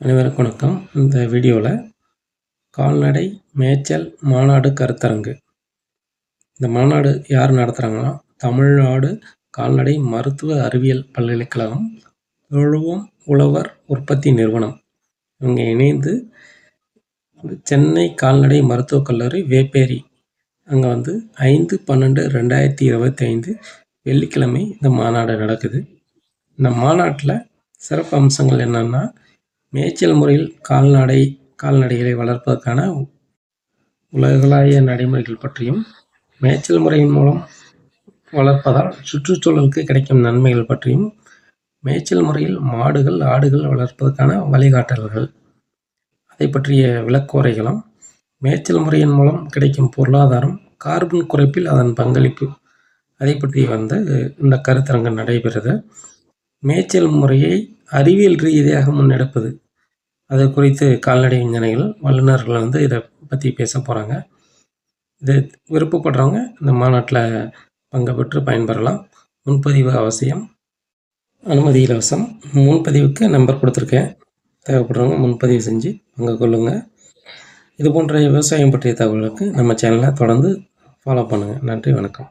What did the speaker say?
அனைவருக்கும் வணக்கம். இந்த வீடியோவில் கால்நடை மேய்ச்சல் மாநாடு கருத்தரங்கு. இந்த மாநாடு யார் நடத்துகிறாங்கன்னா தமிழ்நாடு கால்நடை மருத்துவ அறிவியல் பல்கலைக்கழகம் தொழுவம் உழவர் உற்பத்தி நிறுவனம். இவங்க இணைந்து சென்னை கால்நடை மருத்துவக் கல்லூரி வேப்பேரி. அங்கே வந்து ஐந்து பன்னெண்டு ரெண்டாயிரத்தி இருபத்தி ஐந்து வெள்ளிக்கிழமை இந்த மாநாடு நடக்குது. இந்த மாநாட்டில் சிறப்பு அம்சங்கள் என்னென்னா மேய்ச்சல் முறையில் கால்நடை கால்நடைகளை வளர்ப்பதற்கான உலகளாவிய நடைமுறைகள் பற்றியும் மேய்ச்சல் முறையின் மூலம் வளர்ப்பதால் சுற்றுச்சூழலுக்கு கிடைக்கும் நன்மைகள் பற்றியும் மேய்ச்சல் முறையில் மாடுகள் ஆடுகள் வளர்ப்பதற்கான வழிகாட்டல்கள் அதை பற்றிய விளக்குரைகளும் மேய்ச்சல் முறையின் மூலம் கிடைக்கும் பொருளாதாரம் கார்பன் குறைப்பில் அதன் பங்களிப்பு அதை பற்றி வந்து இந்த கருத்தரங்கு நடைபெறுது. மேய்ச்சல் முறையை அறிவியல் ரீதியாக முன்னெடுப்பது. அது குறித்து கால்நடை விஞ்ஞானிகள் வல்லுநர்கள் வந்து இதை பற்றி பேச போகிறாங்க இது விருப்பப்படுறவங்க இந்த மாநாட்டில் பங்கு பெற்று பயன்பெறலாம். முன்பதிவு அவசியம் அனுமதி இலவசம் முன்பதிவுக்கு நம்பர் கொடுத்துருக்கேன். தேவைப்படுறவங்க முன்பதிவு செஞ்சு பங்கு கொள்ளுங்கள் இது போன்ற விவசாயம் பற்றிய தகவலுக்கு நம்ம சேனலை தொடர்ந்து ஃபாலோ பண்ணுங்கள் நன்றி வணக்கம்.